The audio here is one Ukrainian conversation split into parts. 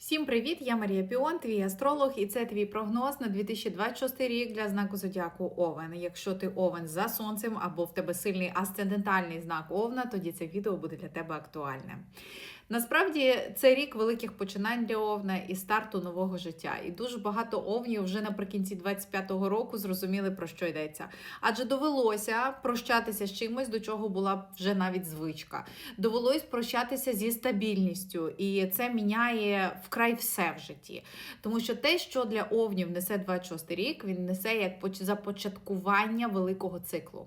Всім привіт! Я Марія Піон, твій астролог, і це твій прогноз на 2026 рік для знаку зодіаку Овен. Якщо ти Овен за сонцем або в тебе сильний асцендентальний знак Овна, тоді це відео буде для тебе актуальне. Насправді це рік великих починань для Овна і старту нового життя. І дуже багато овнів вже наприкінці 25-го року зрозуміли про що йдеться. Адже довелося прощатися з чимось, до чого була вже навіть звичка. Довелось прощатися зі стабільністю, і це міняє вкрай все в житті. Тому що те, що для овнів несе 26 рік, він несе як поч- започаткування великого циклу.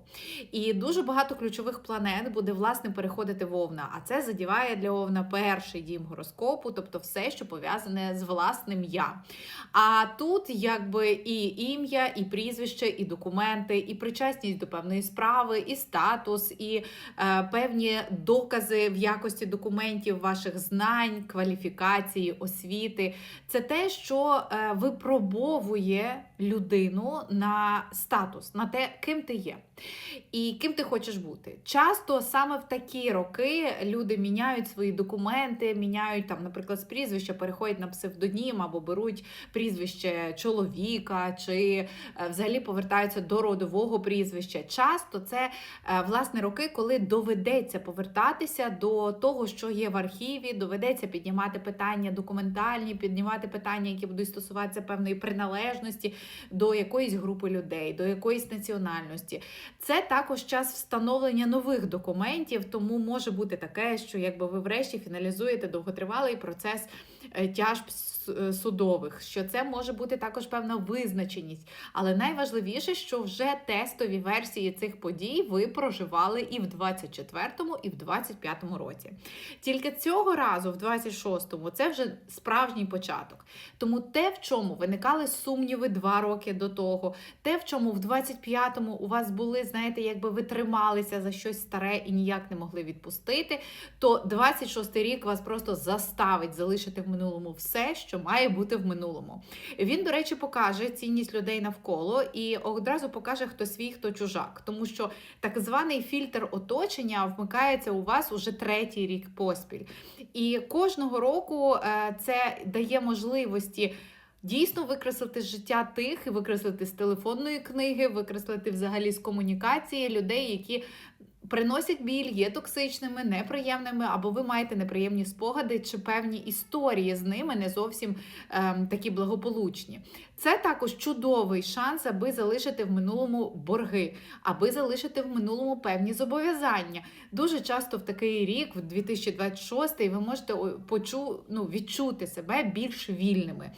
І дуже багато ключових планет буде власне переходити в Овна. А це задіває для Овна перший дім гороскопу, тобто все, що пов'язане з власним я. А тут якби і ім'я, і прізвище, і документи, і причасність до певної справи, і статус, і е, певні докази в якості документів ваших знань, кваліфікації, освіти. Це те, що е, випробовує людину на статус, на те, ким ти є. І ким ти хочеш бути. Часто саме в такі роки люди міняють свої документи, міняють там, наприклад, з прізвища, переходять на псевдонім або беруть прізвище чоловіка, чи е, взагалі повертаються до родового прізвища. Часто це е, власне роки, коли доведеться повертатися до того, що є в архіві, доведеться піднімати питання документальні, піднімати питання, які будуть стосуватися певної приналежності до якоїсь групи людей, до якоїсь національності. Це також час встановлення нових документів, тому може бути таке, що якби ви врешті фіналізуєте довготривалий процес е, тяжб судових, що це може бути також певна визначеність. Але найважливіше, що вже тестові версії цих подій ви проживали і в 24-му, і в 25-му році. Тільки цього разу, в 26-му, це вже справжній початок. Тому те, в чому виникали сумніви два роки до того, те, в чому в 25-му у вас були, знаєте, якби ви трималися за щось старе і ніяк не могли відпустити, то 26-й рік вас просто заставить залишити в минулому все, що має бути в минулому. Він, до речі, покаже цінність людей навколо і одразу покаже, хто свій, хто чужак. Тому що так званий фільтр оточення вмикається у вас уже третій рік поспіль. І кожного року е, це дає можливості. Дійсно викреслити життя тих, викреслити з телефонної книги, викреслити взагалі з комунікації людей, які приносять біль, є токсичними, неприємними, або ви маєте неприємні спогади чи певні історії з ними не зовсім ем, такі благополучні. Це також чудовий шанс, аби залишити в минулому борги, аби залишити в минулому певні зобов'язання. Дуже часто в такий рік, в 2026, ви можете почу, ну, відчути себе більш вільними,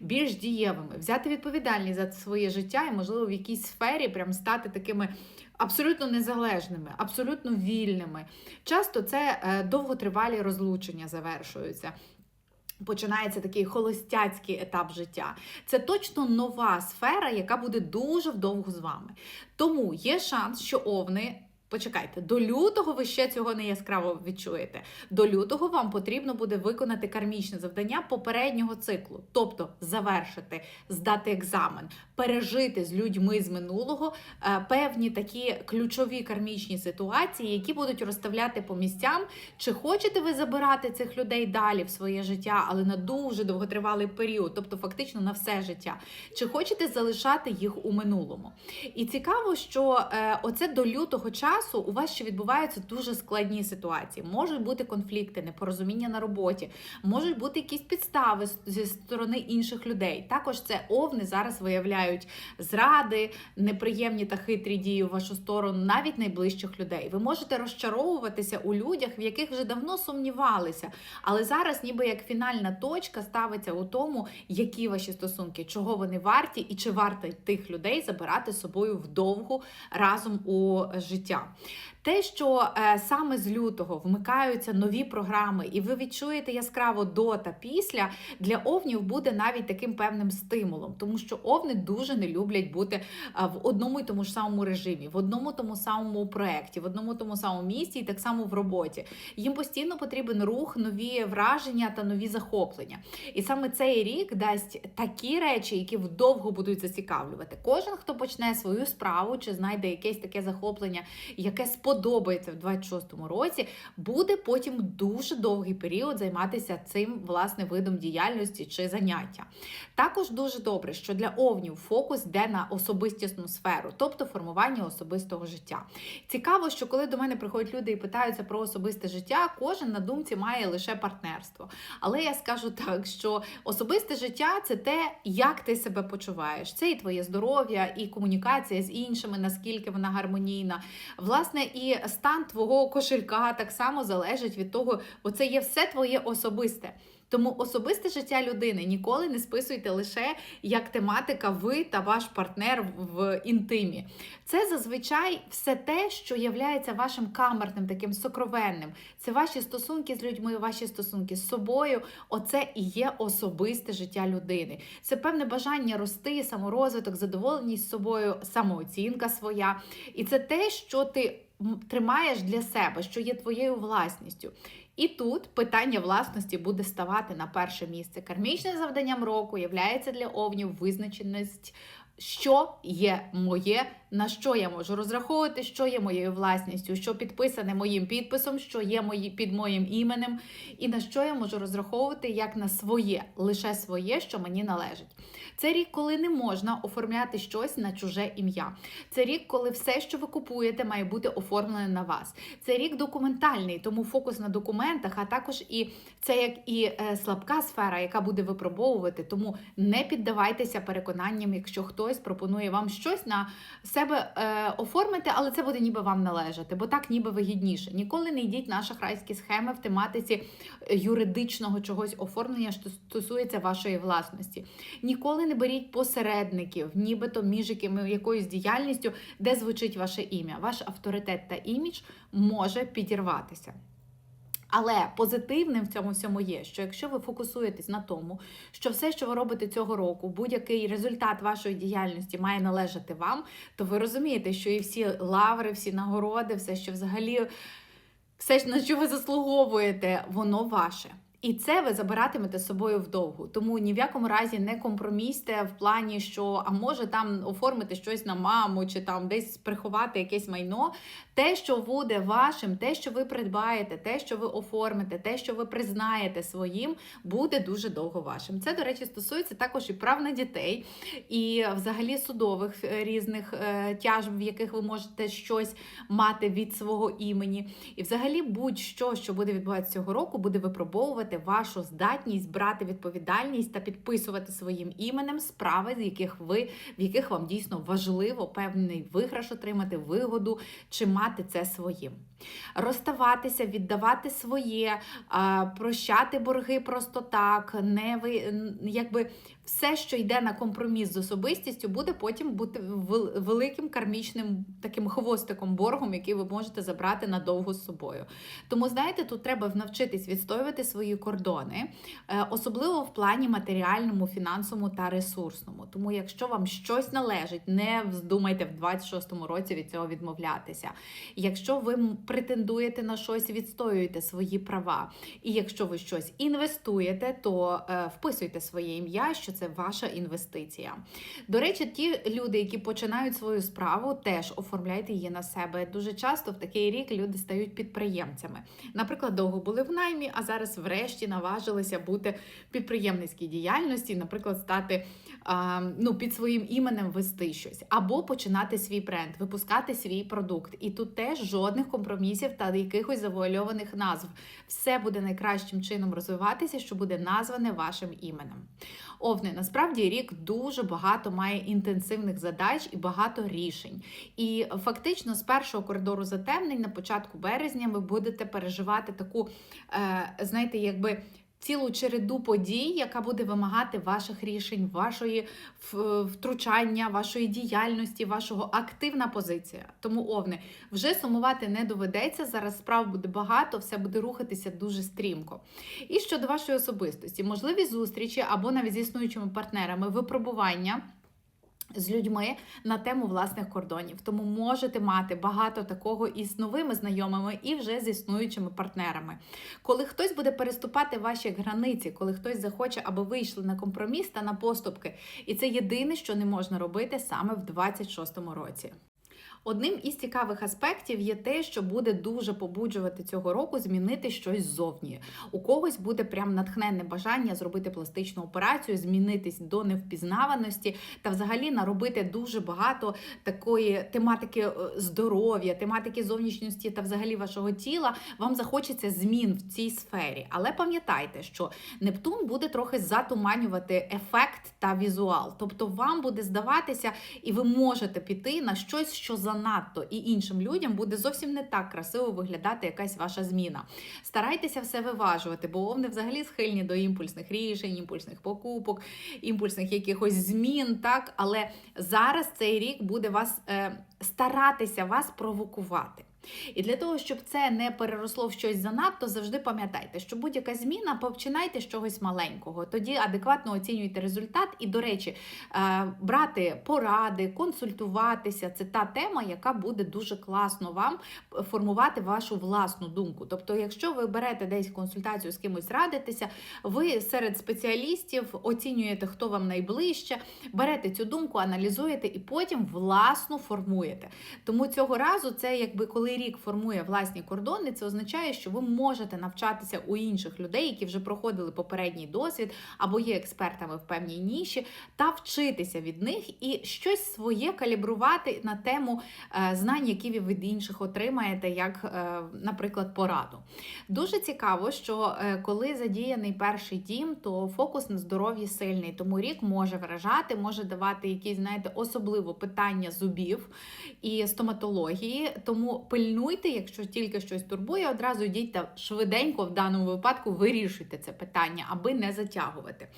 більш дієвими, взяти відповідальність за своє життя і, можливо, в якійсь сфері прям стати такими. Абсолютно незалежними, абсолютно вільними. Часто це е, довготривалі розлучення завершуються. Починається такий холостяцький етап життя. Це точно нова сфера, яка буде дуже вдовго з вами. Тому є шанс, що овни. Почекайте, до лютого ви ще цього не яскраво відчуєте. До лютого вам потрібно буде виконати кармічне завдання попереднього циклу, тобто завершити, здати екзамен, пережити з людьми з минулого е, певні такі ключові кармічні ситуації, які будуть розставляти по місцям. Чи хочете ви забирати цих людей далі в своє життя, але на дуже довготривалий період, тобто фактично на все життя, чи хочете залишати їх у минулому? І цікаво, що е, оце до лютого часу у вас ще відбуваються дуже складні ситуації. Можуть бути конфлікти, непорозуміння на роботі, можуть бути якісь підстави зі сторони інших людей. Також це овни зараз виявляють зради, неприємні та хитрі дії в вашу сторону, навіть найближчих людей. Ви можете розчаровуватися у людях, в яких вже давно сумнівалися, але зараз, ніби як фінальна точка, ставиться у тому, які ваші стосунки, чого вони варті, і чи варто тих людей забирати з собою вдовгу разом у життя життя. Те, що е, саме з лютого вмикаються нові програми, і ви відчуєте яскраво до та після, для овнів буде навіть таким певним стимулом, тому що овни дуже не люблять бути е, в одному і тому ж самому режимі, в одному тому самому проєкті, в одному тому самому місці, і так само в роботі. Їм постійно потрібен рух, нові враження та нові захоплення. І саме цей рік дасть такі речі, які вдовго будуть зацікавлювати. Кожен, хто почне свою справу чи знайде якесь таке захоплення, яке сподобається сподобається в 26-му році, буде потім дуже довгий період займатися цим власне видом діяльності чи заняття. Також дуже добре, що для овнів фокус йде на особистісну сферу, тобто формування особистого життя. Цікаво, що коли до мене приходять люди і питаються про особисте життя, кожен на думці має лише партнерство. Але я скажу так, що особисте життя це те, як ти себе почуваєш. Це і твоє здоров'я, і комунікація з іншими, наскільки вона гармонійна. Власне, і стан твого кошелька так само залежить від того, бо це є все твоє особисте. Тому особисте життя людини ніколи не списуйте лише як тематика ви та ваш партнер в інтимі. Це зазвичай все те, що є вашим камерним, таким сокровенним. Це ваші стосунки з людьми, ваші стосунки з собою. Оце і є особисте життя людини. Це певне бажання рости, саморозвиток, задоволеність з собою, самооцінка своя. І це те, що ти тримаєш для себе, що є твоєю власністю. І тут питання власності буде ставати на перше місце. Кармічним завданням року являється для овнів визначеність, що є моє, на що я можу розраховувати, що є моєю власністю, що підписане моїм підписом, що є мої, під моїм іменем, і на що я можу розраховувати як на своє, лише своє, що мені належить. Це рік, коли не можна оформляти щось на чуже ім'я. Це рік, коли все, що ви купуєте, має бути оформлене на вас. Це рік документальний, тому фокус на документах, а також і це як і е, слабка сфера, яка буде випробовувати. Тому не піддавайтеся переконанням, якщо хтось пропонує вам щось на себе е, оформити, але це буде ніби вам належати, бо так ніби вигідніше. Ніколи не йдіть на шахрайські схеми в тематиці е, юридичного чогось оформлення, що стосується вашої власності. Ніколи не беріть посередників, нібито між якими якоюсь діяльністю, де звучить ваше ім'я. Ваш авторитет та імідж може підірватися. Але позитивним в цьому всьому є, що якщо ви фокусуєтесь на тому, що все, що ви робите цього року, будь-який результат вашої діяльності має належати вам, то ви розумієте, що і всі лаври, всі нагороди, все, що взагалі, все, на що ви заслуговуєте, воно ваше. І це ви забиратимете з собою вдовгу. Тому ні в якому разі не компромісьте в плані, що а може там оформити щось на маму, чи там десь приховати якесь майно. Те, що буде вашим, те, що ви придбаєте, те, що ви оформите, те, що ви признаєте своїм, буде дуже довго вашим. Це, до речі, стосується також і прав на дітей, і взагалі судових е, різних е, тяжб, в яких ви можете щось мати від свого імені. І взагалі будь-що, що буде відбуватися цього року, буде випробовувати вашу здатність брати відповідальність та підписувати своїм іменем справи, з яких ви в яких вам дійсно важливо певний виграш отримати вигоду чи мати це своїм. Розставатися, віддавати своє, прощати борги просто так, не ви якби все, що йде на компроміс з особистістю, буде потім бути великим кармічним таким хвостиком боргом, який ви можете забрати надовго з собою. Тому, знаєте, тут треба навчитись відстоювати свої кордони, е, особливо в плані матеріальному, фінансовому та ресурсному. Тому, якщо вам щось належить, не вздумайте в 26-му році від цього відмовлятися. Якщо ви претендуєте на щось, відстоюєте свої права. І якщо ви щось інвестуєте, то е, вписуйте своє ім'я. що це ваша інвестиція. До речі, ті люди, які починають свою справу, теж оформляйте її на себе. Дуже часто в такий рік люди стають підприємцями. Наприклад, довго були в наймі, а зараз, врешті, наважилися бути в підприємницькій діяльності, наприклад, стати ну, під своїм іменем вести щось, або починати свій бренд, випускати свій продукт. І тут теж жодних компромісів та якихось завуальованих назв. Все буде найкращим чином розвиватися, що буде назване вашим іменем. Овни, насправді рік дуже багато має інтенсивних задач і багато рішень. І фактично з першого коридору затемнень на початку березня ви будете переживати таку, е, знаєте, якби цілу череду подій, яка буде вимагати ваших рішень, вашої втручання, вашої діяльності, вашого активна позиція. Тому, овни, вже сумувати не доведеться. Зараз справ буде багато, все буде рухатися дуже стрімко. І щодо вашої особистості, можливі зустрічі або навіть з існуючими партнерами, випробування з людьми на тему власних кордонів. Тому можете мати багато такого і з новими знайомими, і вже з існуючими партнерами. Коли хтось буде переступати ваші границі, коли хтось захоче, аби вийшли на компроміс та на поступки. І це єдине, що не можна робити саме в 26-му році. Одним із цікавих аспектів є те, що буде дуже побуджувати цього року змінити щось ззовні. У когось буде прям натхненне бажання зробити пластичну операцію, змінитись до невпізнаваності та взагалі наробити дуже багато такої тематики е, здоров'я, тематики зовнішньості та взагалі вашого тіла. Вам захочеться змін в цій сфері. Але пам'ятайте, що Нептун буде трохи затуманювати ефект та візуал. Тобто вам буде здаватися, і ви можете піти на щось, що занадто, і іншим людям буде зовсім не так красиво виглядати якась ваша зміна. Старайтеся все виважувати, бо вони взагалі схильні до імпульсних рішень, імпульсних покупок, імпульсних якихось змін. Так, але зараз цей рік буде вас е, старатися вас провокувати. І для того, щоб це не переросло в щось занадто, завжди пам'ятайте, що будь-яка зміна починайте з чогось маленького. Тоді адекватно оцінюйте результат. І, до речі, е, брати поради, консультуватися це та тема, яка буде дуже класно вам формувати вашу власну думку. Тобто, якщо ви берете десь консультацію з кимось радитеся, ви серед спеціалістів оцінюєте, хто вам найближче, берете цю думку, аналізуєте і потім власну формуєте. Тому цього разу це якби коли рік формує власні кордони, це означає, що ви можете навчатися у інших людей, які вже проходили попередній досвід або є експертами в певній ніші, та вчитися від них і щось своє калібрувати на тему е, знань, які ви від інших отримаєте, як, е, наприклад, пораду. Дуже цікаво, що е, коли задіяний перший дім, то фокус на здоров'ї сильний, тому рік може вражати, може давати якісь, знаєте, особливо питання зубів і стоматології. Тому пильнуйте, якщо тільки щось турбує, одразу йдіть та швиденько в даному випадку вирішуйте це питання, аби не затягувати.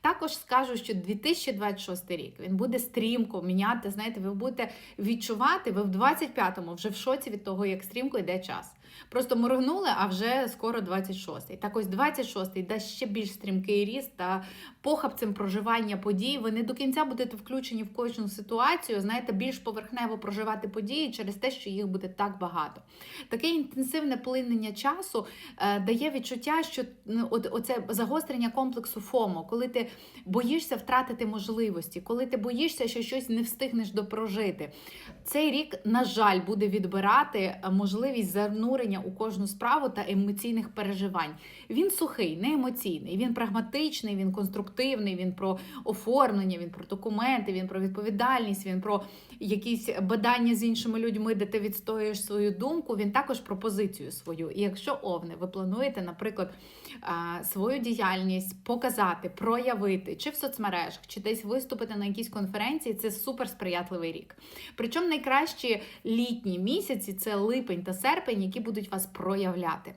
Також скажу, що 2026 рік він буде стрімко міняти. Знаєте, ви будете відчувати, ви в 25-му вже в шоці від того, як стрімко йде час. Просто моргнули, а вже скоро 26-й. Так ось 26-й дасть ще більш стрімкий ріст та похабцем проживання подій. Ви не до кінця будете включені в кожну ситуацію, знаєте, більш поверхнево проживати події через те, що їх буде так багато. Таке інтенсивне плинення часу е, дає відчуття, що ну, оце загострення комплексу ФОМО, коли ти боїшся втратити можливості, коли ти боїшся, що щось не встигнеш допрожити. Цей рік, на жаль, буде відбирати е, можливість занурення у кожну справу та емоційних переживань. Він сухий, не емоційний, він прагматичний, він конструктивний, він про оформлення, він про документи, він про відповідальність, він про якісь бадання з іншими людьми, де ти відстоюєш свою думку. Він також про позицію свою. І якщо овни, ви плануєте, наприклад, свою діяльність показати, проявити чи в соцмережах, чи десь виступити на якійсь конференції, це супер сприятливий рік. Причому найкращі літні місяці це липень та серпень, які будуть вас проявляти.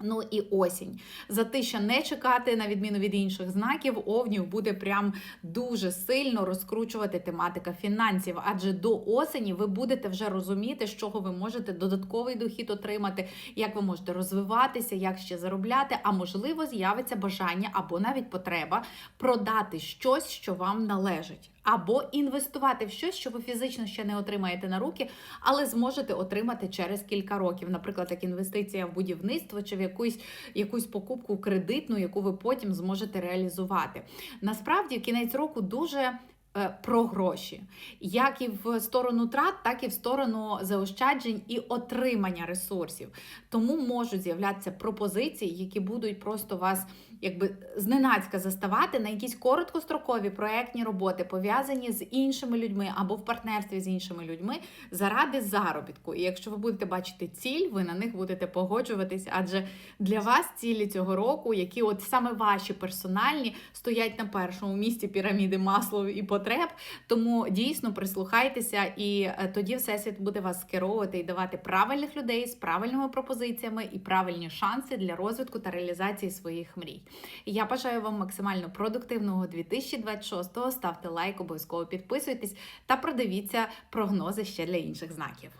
Ну і осінь. Затища не чекати, на відміну від інших знаків, овнів буде прям дуже сильно розкручувати тематика фінансів, адже до осені ви будете вже розуміти, з чого ви можете додатковий дохід отримати, як ви можете розвиватися, як ще заробляти, а можливо, з'явиться бажання або навіть потреба продати щось, що вам належить або інвестувати в щось, що ви фізично ще не отримаєте на руки, але зможете отримати через кілька років, наприклад, як інвестиція в будівництво чи в якусь якусь покупку кредитну, яку ви потім зможете реалізувати. Насправді, кінець року дуже. Е, про гроші, як і в сторону трат, так і в сторону заощаджень і отримання ресурсів. Тому можуть з'являтися пропозиції, які будуть просто вас якби зненацька заставати на якісь короткострокові проектні роботи, пов'язані з іншими людьми або в партнерстві з іншими людьми заради заробітку. І якщо ви будете бачити ціль, ви на них будете погоджуватись, адже для вас цілі цього року, які от саме ваші персональні, стоять на першому місці піраміди маслов і потреб. Тому дійсно прислухайтеся, і е, тоді всесвіт буде вас скеровувати і давати правильних людей з правильними пропозиціями і правильні шанси для розвитку та реалізації своїх мрій. Я бажаю вам максимально продуктивного 2026-го. Ставте лайк, обов'язково підписуйтесь та продивіться прогнози ще для інших знаків.